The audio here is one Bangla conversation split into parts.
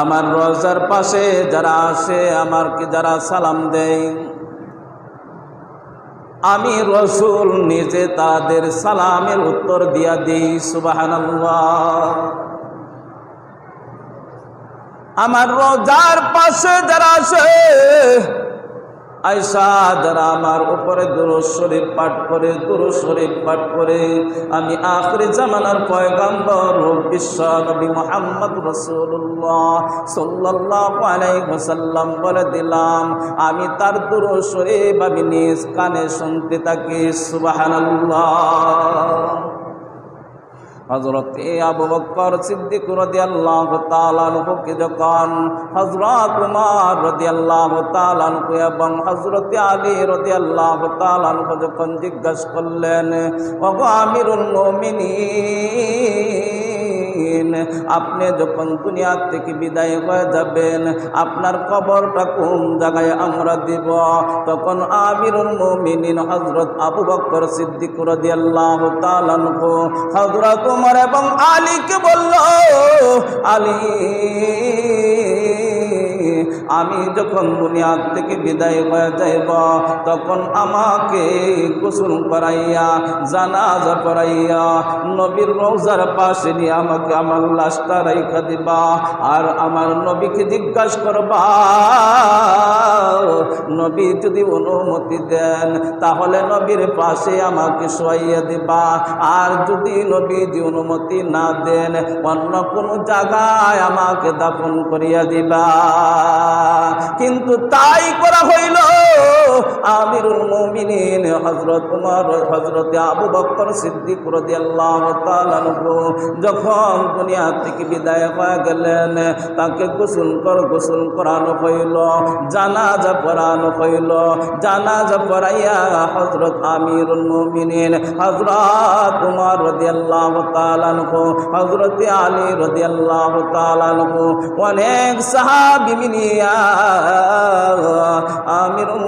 আমার রোজার পাশে যারা আসে কি যারা সালাম দেয়। আমি রসুল নিজে তাদের সালামের উত্তর দিয়া দিই সুবাহান আমার রোজার পাশে যারা আসে আয়সা যারা আমার উপরে দুরু শরীফ পাঠ করে দুরু শরীফ পাঠ করে, আমি আখরি জামানার পয়গাম্বর, বিশ্ব নবী মোহাম্মদ রসুল্লাহ সাল্লাহ বলে দিলাম, আমি তার দুরু শরীফ আমি নিজ কানে শুনতে থাকি সুবাহান্লাহ হজরত আবু বকর সিদ্দিক রাদিয়াল্লাহু তাআলা আনহুকে যখন হযরত উমর রাদিয়াল্লাহু তাআলা আনহু এবং হযরত আলী রাদিয়াল্লাহু তাআলা আনহু যখন জিজ্ঞাসা করলেন, ওগো আমিরুল মুমিনিন আপনি যখন দুনিয়া থেকে বিদায় হয়ে যাবেন, আপনার কবরটা কোন জায়গায় আমরা দিব? তখন আমিরুল হজরত আবু বকর সিদ্দিক রাদিয়াল্লাহু তাআলা হজরত উমর এবং আলীকে বলল, আলী আমি যখন দুনিয়ার থেকে বিদায় হয়ে যাইব, তখন আমাকে গোসল করাইয়া, জানাজা করাইয়া, নবীর রোজার পাশে নিয়ে আমাকে আমার লাশটা রেখা দিবা। আর আমার নবীকে জিজ্ঞাসা করবা নবী যদি অনুমতি দেন, তাহলে নবীর পাশে আমাকে শোয়াইয়া দিবা। আর যদি নবী যদি অনুমতি না দেন, অন্য কোনো জায়গায় আমাকে দাফন করিয়া দিবা। কিন্তু তাই করা হইল আমিরুল মুমিনিন, হযরত উমর, হযরত আবু বকর সিদ্দিক রাদিয়াল্লাহু তাআলা যখন দুনিয়া থেকে বিদায় হয়ে গেলেন, তাকে গোসল কর, গোসল করানো হইল, জানাজা পড়ানো হইল, জানাজা পড়াইয়া হযরত আমিরুল মুমিনিন, হযরত উমর রাদিয়াল্লাহু তাআলা হযরত আলী রাদিয়াল্লাহু তাআলা অনেক সাহাবী মিলিয়া আমিরুল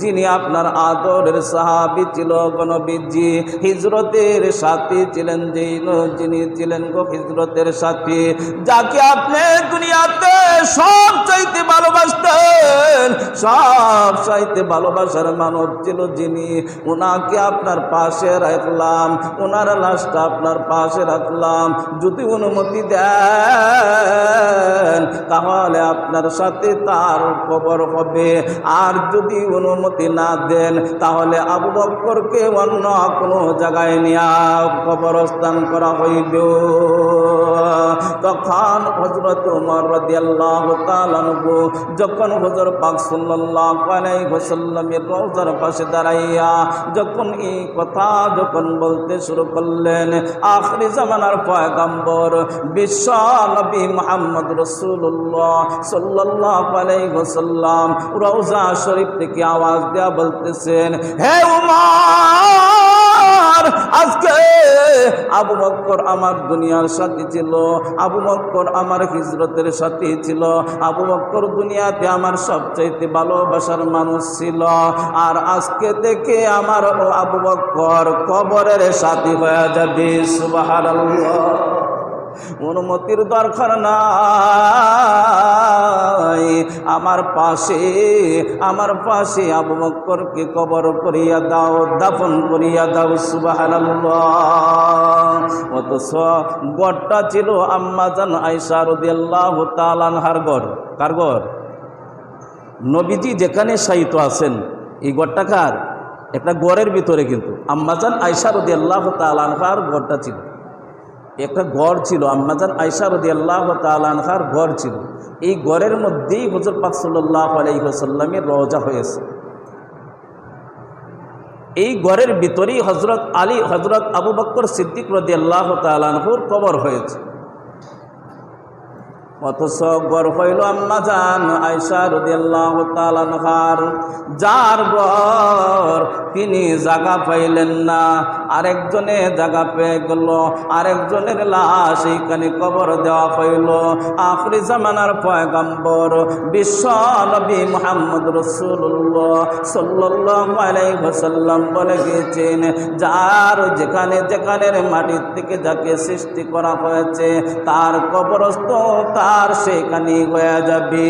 যিনি আপনার আদরের সাহাবি ছিল গণবীজি হিজরতের সাথী ছিলেন যেই যিনি ছিলেন গো হিজরতের সাথী। যাকে আপনি দুনিয়াতে সব চাইতে ভালোবাসতেন সব চাইতে ভালোবাসার মানব ছিল যিনি। ওনাকে আপনার পাশে রাখলাম ওনার লাশটা আপনার পাশে রাখলাম। যদি অনুমতি দেন, তাহলে আপনার সাথে তার খবর হবে। আর যদি অনুমতি না দেন, তাহলে আবু বক্করকে অন্য কোনো জায়গায় নিয়ে কবরস্থান করা হইব তখন হজরত উমর রাদিয়াল্লাহু তাআলা আনহু যখন হযর পাক সাল্লাল্লাহু আলাইহি ওয়াসাল্লামের রওজার পাশে দাঁড়াইয়া যখন এই কথা যখন বলতে শুরু করলেন, আখরি জামানার পয়গম্বর বিশ্ব নবী মুহাম্মদ রাসূলুল্লাহ সাল্লাল্লাহু আলাইহি ওয়াসাল্লাম রওজা শরীফ থেকে আওয়াজ দেয়া বলতেছেন, হে উমর, আজকে আবু বক্কর আমার দুনিয়ার সাথী ছিল, আবু বক্কর আমার হিজরতের সাথী ছিল, আবু বক্কর দুনিয়াতে আমার সবচাইতে ভালোবাসার মানুষ ছিল, আর আজকে থেকে আমার আবু বক্কর কবরের সাথী হয়ে যাবে, সুবহানাল্লাহ। অনুমতির দরকার নাই। আমার পাশে আমার পাশে আবু বক্করকে কবর করিয়া দাও, দাফন করিয়া দাও, সুবহানাল্লাহ। অথচ গড়টা ছিল আম্মাজান আয়সা রাদিয়াল্লাহু তাআলা আনহার গড়। কার গড়? নবীজি যেখানে সাহিত্য আছেন, এই গড়টা কার? একটা গড়ের ভিতরে কিন্তু। আম্মাজান আয়সা রাদিয়াল্লাহু তাআলা আনহার গড়টা ছিল। একটা গড় ছিল, আম্মাজান আয়সা রদি আল্লাহ তালানহার গড় ছিল। এই গড়ের মধ্যেই হজর পাক সাল্লাহ আলাইসাল্লামের রজা হয়েছে। এই গড়ের ভিতরেই হজরত আলী হজরত আবু বক্কর সিদ্দিক রদি আল্লাহ তালানহুর কবর হয়েছে। অথচ গর হইল আম্মা জান আয়সা রদিয়াল্লাহ তালানহার যার গর তিনি জাগা পাইলেন না। আরেকজনে জাগা পেয়ে গেল, আরেকজনের লাশ এইখানে কবর দেওয়া হইল। আখরি জামানার পয়গম্বর বিশ্ব নবী মোহাম্মদ রসুল্লাহ সাল্লাহ বলে গিয়েছেন, যার যেখানে যেখানের মাটির থেকে যাকে সৃষ্টি করা হয়েছে, তার কবরস্থ তার সেখানে হয়ে যাবে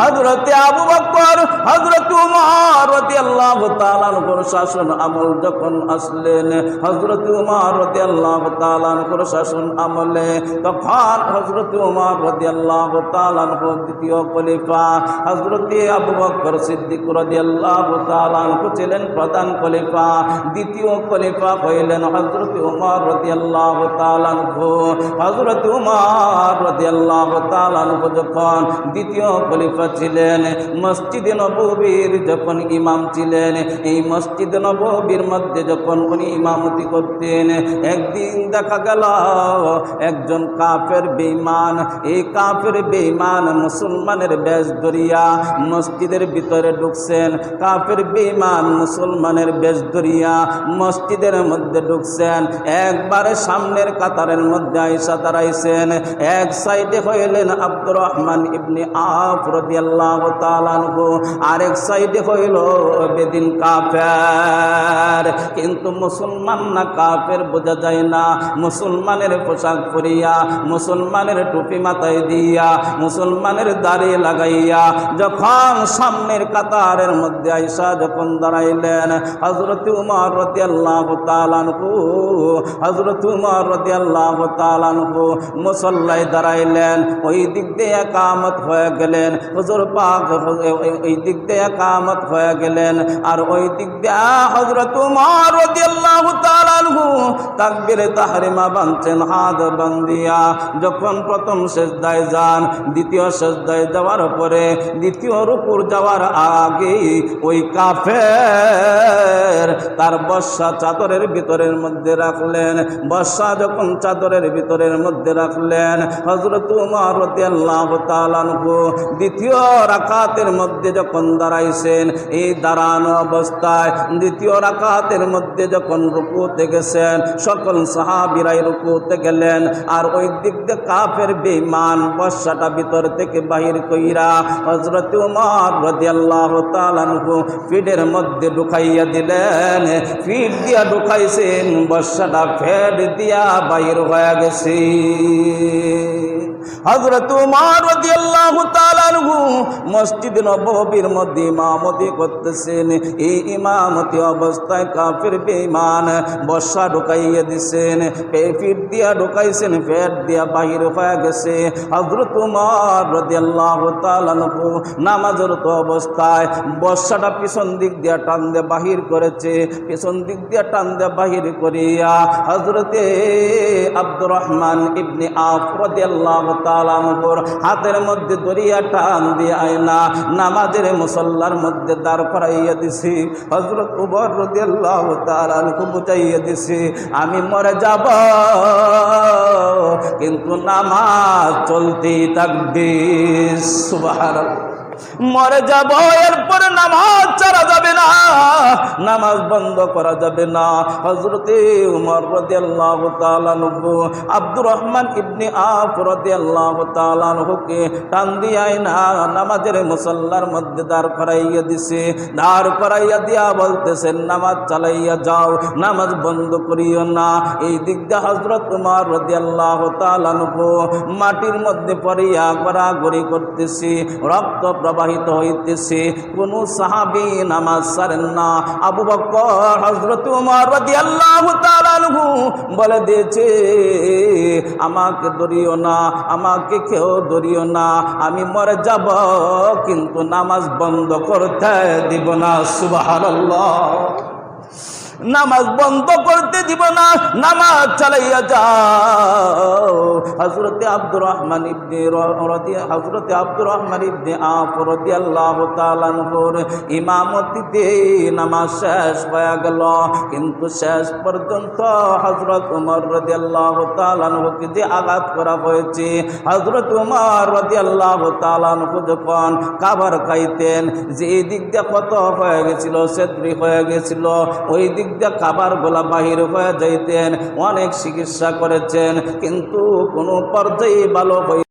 হজরতে আবু বকর হজরত উমর রাদিয়াল্লাহু তাআলার শাসন আমল যখন আসলেন হজরত উমর রাদিয়াল্লাহু তাআলার শাসন আমলে, তখন হজরত উমর রাদিয়াল্লাহু তাআলার দ্বিতীয় খলিফা হজরত আবু বকর সিদ্দিক রাদিয়াল্লাহু তাআলা ছিলেন প্রধান খলিফা। দ্বিতীয় খলিফা হইলেন হজরত উমর রাদিয়াল্লাহু তাআলা হজরত উমর রাদিয়াল্লাহু তাআলা যখন দ্বিতীয় খলিফা ছিলেন। মসজিদে নববীর যখন ইমাম ছিলেন, এই মসজিদ নববীর মধ্যে যখন উনি ইমামতি করতেন, একদিন দেখা গেল একজন কাফের বেঈমান, এই কাফের বেঈমান মুসলমানের বেশ ধরিয়া মসজিদের ভিতরে ঢুকছেন। কাফের বেঈমান মুসলমানের বেশ ধরিয়া মসজিদের মধ্যে ঢুকছেন। একবারে সামনের কাতারের মধ্যে আইসা দাঁড়াইছেন। এক সাইডে হইলেন আব্দুর রহমান ইবনে আফ আরেক সাইডে হইল বেদিন কাফের। কিন্তু মুসলমান না কাফের বোঝা যায় না। মুসলমানের পোশাক পরিয়া, মুসলমানের টুপি মাথায় দিয়া, মুসলমানের দাড়ি লাগাইয়া, যখন সামনের কাতারের মধ্যে আইসা যখন দাঁড়াইলেন হজরত উমর রাদিয়াল্লাহু তাআলা আনহু হজরত উমর রাদিয়াল্লাহু তাআলা আনহু মুসল্লায় দাঁড়াইলেন, ওই দিক দিয়ে কামত হয়ে গেলেন। হুজুর পাক ওই দিক দিয়ে কামত হয়ে গেলেন। আর ওই দিক দিয়ে হজরত তাকবীরে তাহরিমা বানছেন হাত বান্দিয়া। যখন প্রথম যান, দ্বিতীয় যাওয়ার পরে দ্বিতীয় যাওয়ার আগে ওই কাফের তার বর্ষা চাদরের ভিতরের মধ্যে রাখলেন। বর্ষা যখন চাদরের ভিতরের মধ্যে রাখলেন হজরত উমর আনহু দ্বিতীয় রাকাতের মধ্যে যখন দাঁড়াইছেন, এই দাঁড়ানো অবস্থায় দ্বিতীয় রাকাতের মধ্যে যখন রুকুতে গেছেন, সকল সাহাবিরাই রুকুতে গেলেন। আর ওই দিক দিয়ে কাফের বেমান বর্ষাটা ভিতর থেকে বাহির কইরা হজরত উমর রাদিয়াল্লাহু তাআলা আনহু ফিডের মধ্যে ঢুকাইয়া দিলেন। ফিড দিয়া ঢুকাইছেন, বর্ষাটা ফেড দিয়া বাহির হয়ে গেছে। হজরত উমর রাদিয়াল্লাহু তাআলা আনহু মসজিদ নববীর মধ্যে ইমামতি করতেছেন। এই ইমামতি অবস্থায় কাফির বেঈমান বর্ষা ঢুকাইয়া দিছেন ফিট দিয়া ঢুকাইছেন ফেট দিয়া বাহির হয়ে গেছে। হজরত উমর রাদিয়াল্লাহু তাআলা আনহু নামাজের তো অবস্থায় বর্ষাটা পিছন দিক দিয়া টান দিয়ে বাহির করেছে। পিছন দিক দিয়া টান দিয়ে বাহির করিয়া হজরতে আব্দুর রহমান ইবনে আফ রাদিয়াল্লাহু তাআলা আনহুর হাতের মধ্যে দরিয়া টান দিয়ে আয়না, নামাজের মুসল্লার মধ্যে দাঁড় করাইয়া দিছি। হজরত উবর আনহু বুঝাইয়া দিছি, আমি মরে যাব, কিন্তু নামাজ চলতেই থাকবে। সুবহানাল্লাহ। মরে যাব, এরপর নামাজ ছাড়া যাবে না, নামাজ বন্ধ করা যাবে না। হজরতে উমর রাদিয়াল্লাহু তাআলা নবু আব্দুর রহমান ইবনে আফ রাদিয়াল্লাহু তাআলা নহুকে টান দিয়াই না নামাজের মুসল্লার মধ্যে দাঁড় করাইয়া দিছে। দাঁড় করাইয়া দিয়া বলতেছেন নামাজ চালাইয়া যাও, নামাজ বন্ধ করিও না। এই দিক দিয়ে হজরত উমর রাদিয়াল্লাহু তাআলা নবু মাটির মধ্যে পড়িয়া গড়াগড়ি করতেছি, রক্ত প্রবাহিত হইতেছে। কোন সাহাবি নামাজ সারেন না। আবু বকর হজরত উমর তাআলা আনহু বলে দিয়েছে, আমাকে ধরিও না, আমাকে কেউ ধরিও না। আমি মরে যাব, কিন্তু নামাজ বন্ধ করতে দিব না। সুবহানাল্লাহ। নামাজ বন্ধ করতে দিব না, নামাজ চালাইয়া যাও। হজরতে আব্দুর রহমান ইবনে রদি হজরতে আব্দুর রহমান ইবনে আফ রাদিয়াল্লাহু তাআলা ইমামতিতে নামাজ শেষ হয়ে গেল। কিন্তু শেষ পর্যন্ত হজরত উমর রাদিয়াল্লাহু তাআলা আনহুকে যে আঘাত করা হয়েছে হজরত উমর রাদিয়াল্লাহু তাআলা আনহু যখন খাবার খাইতেন, যে দিক দিয়ে কত হয়ে গেছিল, সেদ্রি হয়ে গেছিল, ওই দিক খাবার গোলা বাহির হয়ে যাইতেন অনেক চিকিৎসা করেছেন কিন্তু কোনো পর্যায়ে ভালো হয়ে